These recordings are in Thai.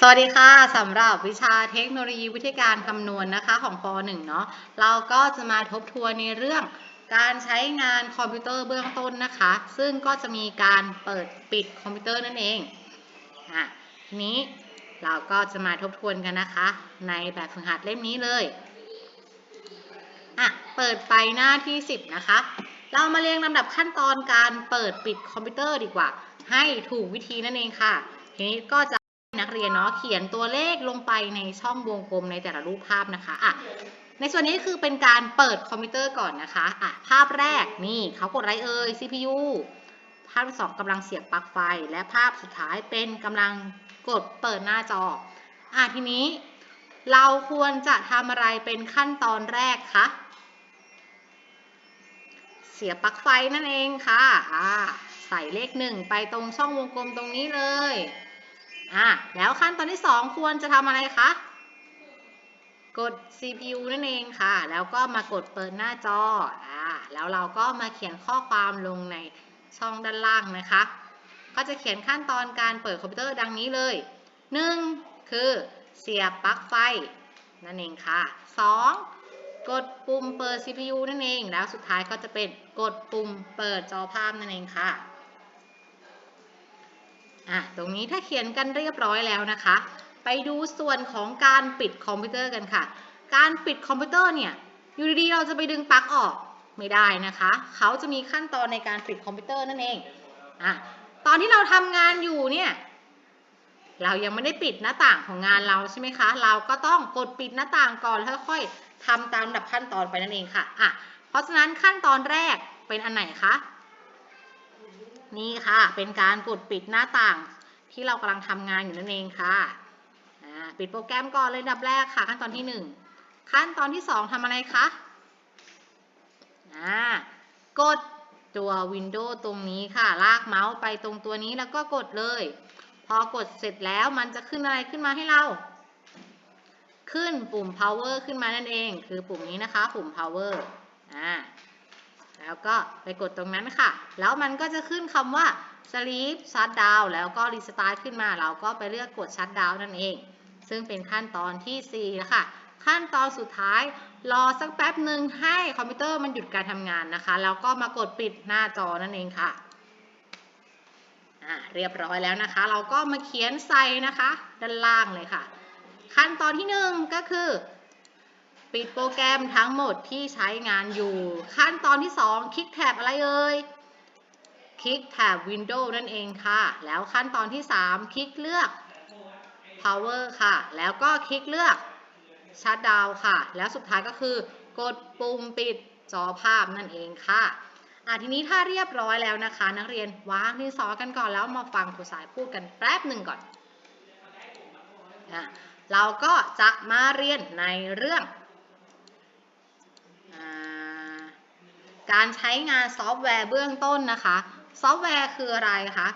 สวัสดีค่ะสำหรับวิชาเทคโนโลยีวิธีการคำนวณนะคะของป .1 เนาะเราก็จะมาทบทวนในเรื่องการใช้งานคอมพิวเตอร์เบื้องต้นนะคะ ซึ่งก็จะมีการเปิดปิดคอมพิวเตอร์นั่นเองอะทีนี้เราก็จะมาทบทวนกันนะคะ ในแบบฝึกหัดเล่มนี้เลยอะเปิดไปหน้าที่ 10 นะคะ เรามาเรียงลำดับขั้นตอนการเปิดปิดคอมพิวเตอร์ดีกว่า ให้ถูกวิธีนั่นเองค่ะทีนี้ก็จะ กเรียนเนาะเขียนตัวเลขลงไปในช่องวงกลมในแต่ละรูปภาพนะคะอะในส่วนนี้คือเป็นการเปิดคอมพิวเตอร์ก่อนนะคะอะภาพแรกนี่เขากดไรเอ่ย CPU ภาพที่สองกำลังเสียบปลั๊กไฟ และภาพสุดท้ายเป็นกำลังกดเปิดหน้าจออะทีนี้ เราควรจะทำอะไรเป็นขั้นตอนแรกคะเสียบปลั๊กไฟนั่นเองค่ะอ่าใส่เลขหนึ่งไปตรงช่องวงกลมตรงนี้เลย อะแล้วขั้นตอนที่ 2 ควรจะทำอะไรคะ กด CPU นั่นเองค่ะ แล้วก็มากดเปิดหน้าจออ่าแล้วเราก็มาเขียนข้อความลงในช่องด้านล่างนะคะ ก็จะเขียนขั้นตอนการเปิดคอมพิวเตอร์ดังนี้เลย 1. คือเสียบปลั๊กไฟนั่นเองค่ะ 2. กดปุ่มเปิด CPU นั่นเอง แล้วสุดท้ายก็จะเป็นกดปุ่มเปิดจอภาพนั่นเองค่ะ อะตรงนี้ถ้าเขียนกันเรียบร้อยแล้วนะคะ ไปดูส่วนของการปิดคอมพิวเตอร์กันค่ะ การปิดคอมพิวเตอร์เนี่ยอยู่ดีๆเราจะไปดึงปลั๊กออกไม่ได้นะคะ เขาจะมีขั้นตอนในการปิดคอมพิวเตอร์นั่นเองอะตอนที่เราทำงานอยู่เนี่ยเรายังไม่ได้ปิดหน้าต่างของงานเราใช่ไหมคะ เราก็ต้องกดปิดหน้าต่างก่อนแล้วค่อยๆทำตามลำดับขั้นตอนไปนั่นเองค่ะอะเพราะฉะนั้นขั้นตอนแรกเป็นอันไหนคะ นี่ค่ะ เป็นการกดปิดหน้าต่างที่เรากำลังทำงานอยู่นั่นเองค่ะ ปิดโปรแกรมก่อนเลยดับแรกค่ะ ขั้นตอนที่ 1 ขั้นตอนที่ 2ทำอะไรคะกดตัววินโดว์ตรงนี้ค่ะ ลากเมาส์ไปตรงตัวนี้แล้วก็กดเลย พอกดเสร็จแล้วมันจะขึ้นอะไรขึ้นมาให้เรา ขึ้นปุ่ม power ขึ้นมานั่นเอง คือปุ่มนี้นะคะ ปุ่ม power อ่า แล้วก็ไปกดตรงนั้นค่ะ แล้วมันก็จะขึ้นคำว่า sleep shut down แล้วก็ restart ขึ้นมา เราก็ไปเลือกกด shut down นั่นเอง ซึ่งเป็นขั้นตอนที่4แล้วค่ะ ขั้นตอนสุดท้าย รอสักแป๊บหนึ่งให้คอมพิวเตอร์มันหยุดการทำงานนะคะ แล้วก็มากดปิดหน้าจอนั่นเองค่ะเรียบร้อยแล้วนะคะ เราก็มาเขียนใส่นะคะ ด้านล่างเลยค่ะ ขั้นตอนที่ 1 ก็คือ ปิดโปรแกรมทั้งหมดที่ใช้งานอยู่ ขั้นตอนที่ 2 คลิกแท็บอะไรเอ่ย คลิกแท็บ Windows นั่นเองค่ะ แล้วขั้นตอนที่ 3 คลิกเลือก Power ค่ะ แล้วก็คลิกเลือก Shut Down ค่ะ แล้วสุดท้ายก็คือกดปุ่มปิดจอภาพนั่นเองค่ะอะทีนี้ถ้าเรียบร้อยแล้วนะคะ นักเรียนวางดินสอกันก่อนแล้วมาฟังครูสายพูดกันแป๊บหนึ่งก่อนอะเราก็จะมาเรียนในเรื่อง การใช้งานซอฟต์แวร์เบื้องต้นนะคะ ซอฟต์แวร์คืออะไรคะ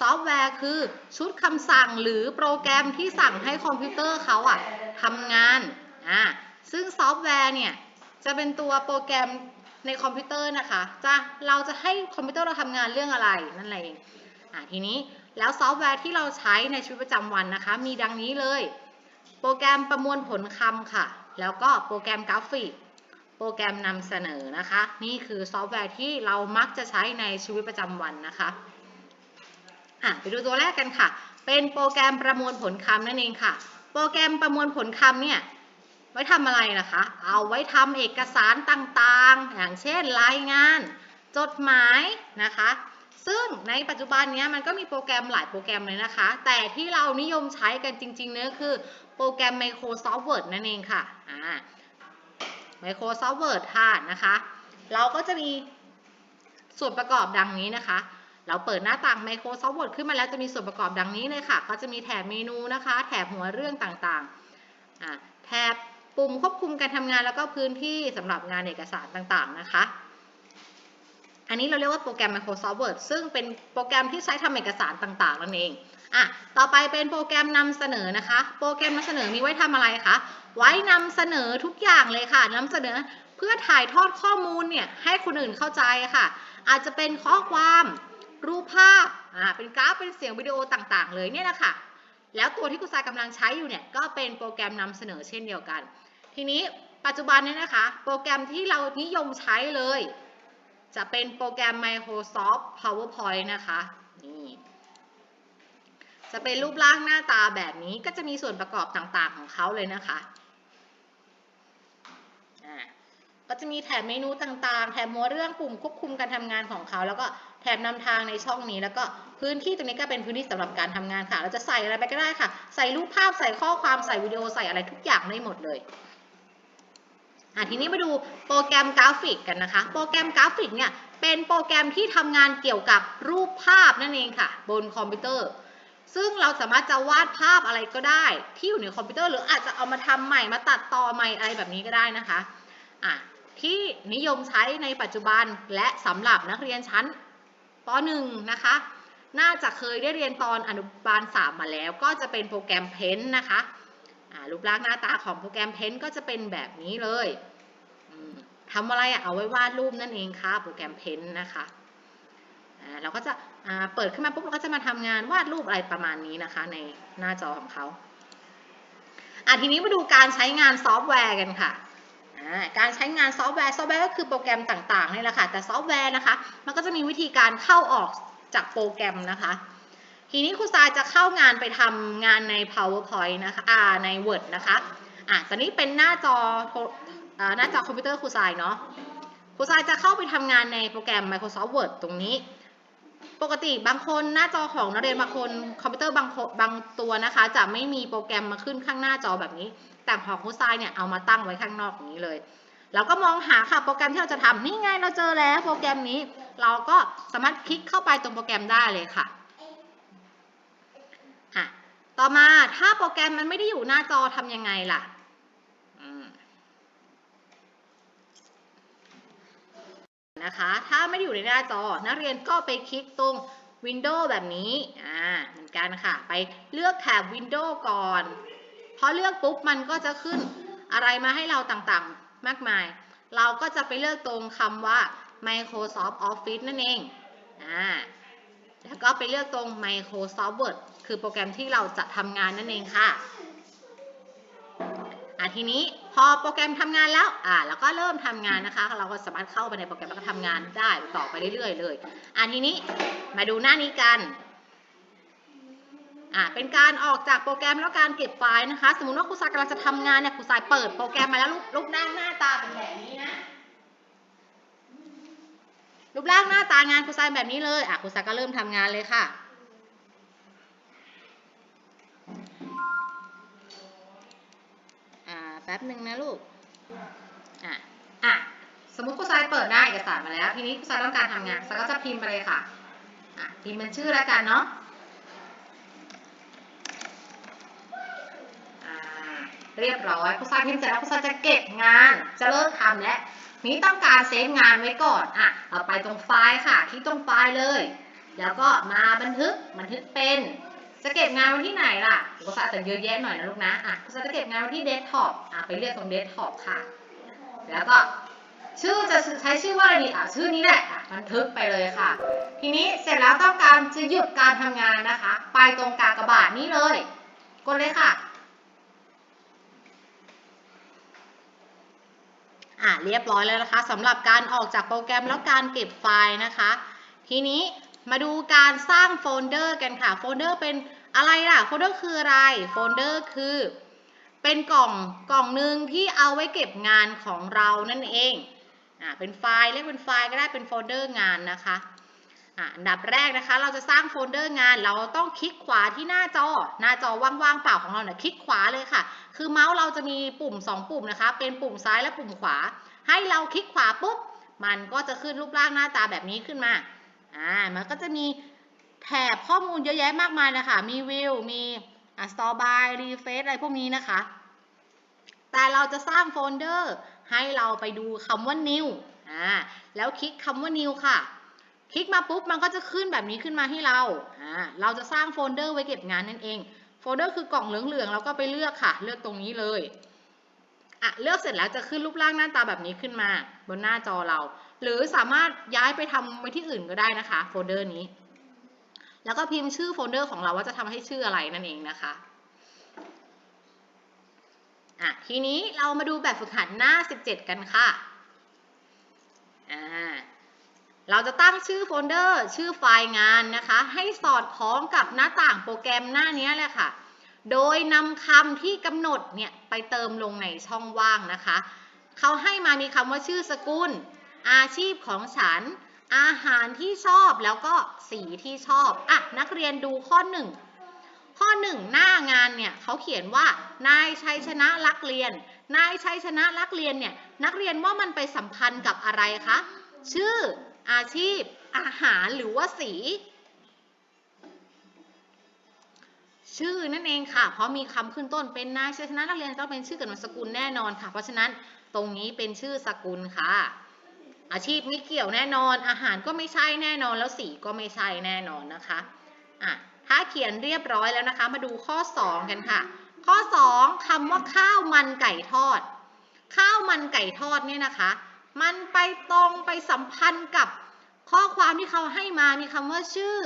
ซอฟต์แวร์คือชุดคำสั่งหรือโปรแกรมที่สั่งให้คอมพิวเตอร์เขาอะทำงาน อ่า ซึ่งซอฟต์แวร์เนี่ยจะเป็นตัวโปรแกรมในคอมพิวเตอร์นะคะจะเราจะให้คอมพิวเตอร์เราทำงานเรื่องอะไรนั่นเองอ่าทีนี้แล้วซอฟต์แวร์ที่เราใช้ในชีวิตประจำวันนะคะ มีดังนี้เลย โปรแกรมประมวลผลคำค่ะ แล้วก็โปรแกรมกราฟิก โปรแกรมนำเสนอนะคะ นี่คือซอฟต์แวร์ที่เรามักจะใช้ในชีวิตประจำวันนะคะอะไปดูตัวแรกกันค่ะ เป็นโปรแกรมประมวลผลคำนั่นเองค่ะ โปรแกรมประมวลผลคำเนี่ยไว้ทำอะไรนะคะ เอาไว้ทำเอกสารต่างๆ อย่างเช่นรายงาน จดหมายนะคะ ซึ่งในปัจจุบันนี้มันก็มีโปรแกรมหลายโปรแกรมเลยนะคะ แต่ที่เรานิยมใช้กันจริงๆเนื้อคือโปรแกรม Microsoft Word นั่นเองค่ะอ่า Microsoft Word ค่ะนะคะ เราก็จะมีส่วนประกอบดังนี้นะคะ เราเปิดหน้าต่าง Microsoft Word ขึ้นมาแล้วจะมีส่วนประกอบดังนี้เลยค่ะ ก็จะมีแถบเมนูนะคะ แถบหัวเรื่องต่างๆ แถบปุ่มควบคุมการทำงานแล้วก็พื้นที่สำหรับงานเอกสารต่างๆนะคะอันนี้เราเรียกว่าโปรแกรม Microsoft Word ซึ่งเป็นโปรแกรมที่ใช้ทำเอกสารต่างๆนั่นเอง อะ ต่อไปเป็นโปรแกรมนำเสนอนะคะ โปรแกรมนำเสนอมีไว้ทำอะไรคะ ไว้นำเสนอทุกอย่างเลยค่ะนำเสนอเพื่อถ่ายทอดข้อมูลเนี่ยให้คนอื่นเข้าใจค่ะ อาจจะเป็นข้อความรูปภาพอ่าเป็นกราฟเป็นเสียงวิดีโอต่างๆ เลยเนี่ยนะคะแล้วตัวที่คุณทรายกำลังใช้อยู่เนี่ยก็เป็นโปรแกรมนำเสนอเช่นเดียวกัน ทีนี้ปัจจุบันเนี่ยนะคะ โปรแกรมที่เรานิยมใช้เลย จะเป็นโปรแกรม Microsoft PowerPoint นะคะนี่จะเป็นรูปร่างหน้าตาแบบนี้ก็จะมีส่วนประกอบต่างๆของเขาเลยนะคะ ก็จะมีแถบเมนูต่างๆ แถบหัวเรื่องปุ่มควบคุมการทำงานของเขา แล้วก็แถบนำทางในช่องนี้ แล้วก็พื้นที่ตรงนี้ก็เป็นพื้นที่สำหรับการทำงานค่ะ เราจะใส่อะไรไปก็ได้ค่ะ ใส่รูปภาพ ใส่ข้อความ ใส่วิดีโอ ใส่อะไรทุกอย่างได้หมดเลยอะทีนี้มาดูโปรแกรมกราฟิกกันนะคะ โปรแกรมกราฟิกเนี่ยเป็นโปรแกรมที่ทำงานเกี่ยวกับรูปภาพนั่นเองค่ะ บนคอมพิวเตอร์ ซึ่งเราสามารถจะวาดภาพอะไรก็ได้ ที่อยู่ในคอมพิวเตอร์ หรืออาจจะเอามาทำใหม่มาตัดต่อใหม่อะไรแบบนี้ก็ได้นะคะ อะที่นิยมใช้ในปัจจุบันและสำหรับนักเรียนชั้นป .1 นะคะ น่าจะเคยได้เรียนตอนอนุบาล 3 มาแล้ว ก็จะเป็นโปรแกรมเพนนะคะรูปร่างหน้าตาของโปรแกรมเพนก็จะเป็นแบบนี้เลยทำอะไรอะเอาไว้วาดรูปนั่นเองค่ะ โปรแกรมเพนนะคะเราก็จะเปิดขึ้นมาปุ๊บเราก็จะมาทำงานวาดรูปอะไรประมาณนี้นะคะ ในหน้าจอของเขาทีนี้มาดูการใช้งานซอฟต์แวร์กันค่ะ การใช้งานซอฟต์แวร์ ซอฟต์แวร์ก็คือโปรแกรมต่างๆนี่แหละค่ะ แต่ซอฟต์แวร์นะคะ มันก็จะมีวิธีการเข้าออกจากโปรแกรมนะคะ ทีนี้ครูทรายจะเข้างานไปทำงานใน powerpoint นะคะใน word นะคะอะตอนนี้เป็นหน้าจออหน้าจอคอมพิวเตอร์ครูทรายเนาะ ครูทรายจะเข้าไปทำงานในโปรแกรม Microsoft Word ตรงนี้ ปกติบางคนหน้าจอของนักเรียนบางคนคอมพิวเตอร์บางบางตัวนะคะ จะไม่มีโปรแกรมมาขึ้นข้างหน้าจอแบบนี้ แต่ของครูทรายเนี่ยเอามาตั้งไว้ข้างนอกอย่างนี้เลย เราก็มองหาค่ะโปรแกรมที่เราจะทำนี่ไงเราเจอแล้วโปรแกรมนี้ เราก็สามารถคลิกเข้าไปตรงโปรแกรมได้เลยค่ะอะต่อมาถ้าโปรแกรมมันไม่ได้อยู่หน้าจอทำยังไงล่ะนะคะ ถ้าไม่ได้อยู่ในหน้าจอ นักเรียนก็ไปคลิกตรง Windows แบบนี้ อ่า เหมือนกันค่ะ ไปเลือกแถบ Windows ก่อน พอเลือกปุ๊บมันก็จะขึ้นอะไรมาให้เราต่างๆ มากมาย เราก็จะไปเลือกตรงคำว่า Microsoft Office นั่นเอง อ่า แล้วก็ไปเลือกตรง Microsoft Word คือโปรแกรมที่เราจะทำงานนั่นเองค่ะ อะทีนี้พอโปรแกรมทำงานแล้ว อะแล้วก็เริ่มทำงานนะคะ เราก็สามารถเข้าไปในโปรแกรมแล้วก็ทำงานได้ต่อไปเรื่อยๆเลย อะทีนี้มาดูหน้านี้กัน อะเป็นการออกจากโปรแกรมแล้วการเก็บไฟล์นะคะ สมมติว่าครูสายกำลังจะทำงานเนี่ยครูสายเปิดโปรแกรมมาแล้วรูปรูปหน้าหน้าตาเป็นแบบนี้นะรูปร่างหน้าตางานครูทรายแบบนี้เลยอะครูทรายก็เริ่มทำงานเลยค่ะอ่าแป๊บหนึ่งนะลูกอะอะสมมุติครูทรายเปิดหน้าเอกสารมาแล้ว ทีนี้ครูทรายต้องการทำงานครูทรายก็จะพิมพ์ไปเลยค่ะอะพิมพ์เป็นชื่อแล้วกันเนาะ อ่า เรียบร้อยครูทรายพิมเสร็จแล้วครูทรายจะเก็บงาน จะเลิกทำแล้วนี้ต้องการเซฟงานไว้ก่อนอะเอาไปตรงไฟล์ค่ะคลิกตรงไฟล์เลย แล้วก็มาบันทึกบันทึกเป็น จะเก็บงานไว้ที่ไหนล่ะก็จะเยอะแยะหน่อยนะลูกนะอะก็จะเก็บงานไว้ที่เดสก์ท็อปอะไปเลือกตรงเดสก์ท็อปค่ะ แล้วก็ชื่อจะใช้ชื่อว่าอะไรดีอะชื่อนี้แหละอะบันทึกไปเลยค่ะ ทีนี้เสร็จแล้วต้องการจะหยุดการทำงานนะคะ ไปตรงกากบาทนี้เลย กดเลยค่ะ อะเรียบร้อยแล้วนะคะสำหรับการออกจากโปรแกรมแล้วการเก็บไฟล์นะคะ ทีนี้มาดูการสร้างโฟลเดอร์กันค่ะ โฟลเดอร์เป็นอะไรล่ะ โฟลเดอร์คืออะไร โฟลเดอร์คือ เป็นกล่องกล่องหนึ่งที่เอาไว้เก็บงานของเรานั่นเอง อ่า เป็นไฟล์เรียกเป็นไฟล์ก็ได้เป็นโฟลเดอร์งานนะคะ อันดับแรกนะคะ เราจะสร้างโฟลเดอร์งาน เราต้องคลิกขวาที่หน้าจอ หน้าจอว่างๆเปล่าของเราเนี่ยคลิกขวาเลยค่ะ คือเมาส์เราจะมีปุ่ม 2 ปุ่มนะคะ เป็นปุ่มซ้ายและปุ่มขวา ให้เราคลิกขวาปุ๊บ มันก็จะขึ้นรูปร่างหน้าตาแบบนี้ขึ้นมา อ่า มันก็จะมีแถบข้อมูลเยอะแยะมากมายนะคะ มีวิว มีอ่า store by refresh อะไรพวกนี้นะคะ แต่เราจะสร้างโฟลเดอร์ให้เราไปดูคำว่า new อ่า แล้วคลิกคำว่า new ค่ะ คลิกมาปุ๊บมันก็จะขึ้นแบบนี้ขึ้นมาให้เราอ่าเราจะสร้างโฟลเดอร์ไว้เก็บงานนั่นเอง โฟลเดอร์คือกล่องเหลืองๆเราก็ไปเลือกค่ะ เลือกตรงนี้เลยอะเลือกเสร็จแล้วจะขึ้นรูปร่างหน้าตาแบบนี้ขึ้นมา บนหน้าจอเรา หรือสามารถย้ายไปทำไว้ที่อื่นก็ได้นะคะโฟลเดอร์นี้ แล้วก็พิมพ์ชื่อโฟลเดอร์ของเราว่าจะทำให้ชื่ออะไรนั่นเองนะคะอะทีนี้เรามาดูแบบฝึกหัดหน้า 17 กันค่ะ อ่า เราจะตั้งชื่อโฟลเดอร์ชื่อไฟล์งานนะคะ ให้สอดคล้องกับหน้าต่างโปรแกรมหน้านี้แหละค่ะ โดยนำคำที่กำหนดเนี่ยไปเติมลงในช่องว่างนะคะ เขาให้มามีคำว่าชื่อสกุล อาชีพของฉัน อาหารที่ชอบแล้วก็สีที่ชอบอะนักเรียนดูข้อหนึ่งข้อหนึ่งหน้างานเนี่ยเขาเขียนว่านายชัยชนะรักเรียน นายชัยชนะรักเรียนเนี่ยนักเรียนว่ามันไปสัมพันธ์กับอะไรคะชื่อ อาชีพ อาหารหรือว่าสี ชื่อนั่นเองค่ะ เพราะมีคำขึ้นต้นเป็นนายชัยชนะนักเรียนต้องเป็นชื่อกับนามสกุลแน่นอนค่ะ เพราะฉะนั้นตรงนี้เป็นชื่อสกุลค่ะ อาชีพไม่เกี่ยวแน่นอน อาหารก็ไม่ใช่แน่นอน แล้วสีก็ไม่ใช่แน่นอนนะคะอะถ้าเขียนเรียบร้อยแล้วนะคะ มาดูข้อ 2 กันค่ะ ข้อ 2คำว่าข้าวมันไก่ทอด ข้าวมันไก่ทอดเนี่ยนะคะ มันไปตรงไปสัมพันธ์กับ ข้อความที่เขาให้มามีคำว่าชื่อ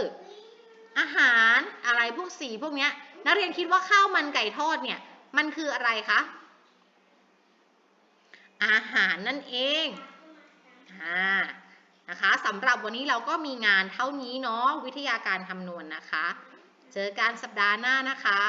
อาหารอะไรพวกสีพวกเนี้ยนักเรียนคิดว่าข้าวมันไก่ทอดเนี่ย มันคืออะไรคะ อาหารนั่นเองอ่านะคะสำหรับวันนี้เราก็มีงานเท่านี้เนาะวิทยาการคำนวณนะคะ เจอกันสัปดาห์หน้านะคะ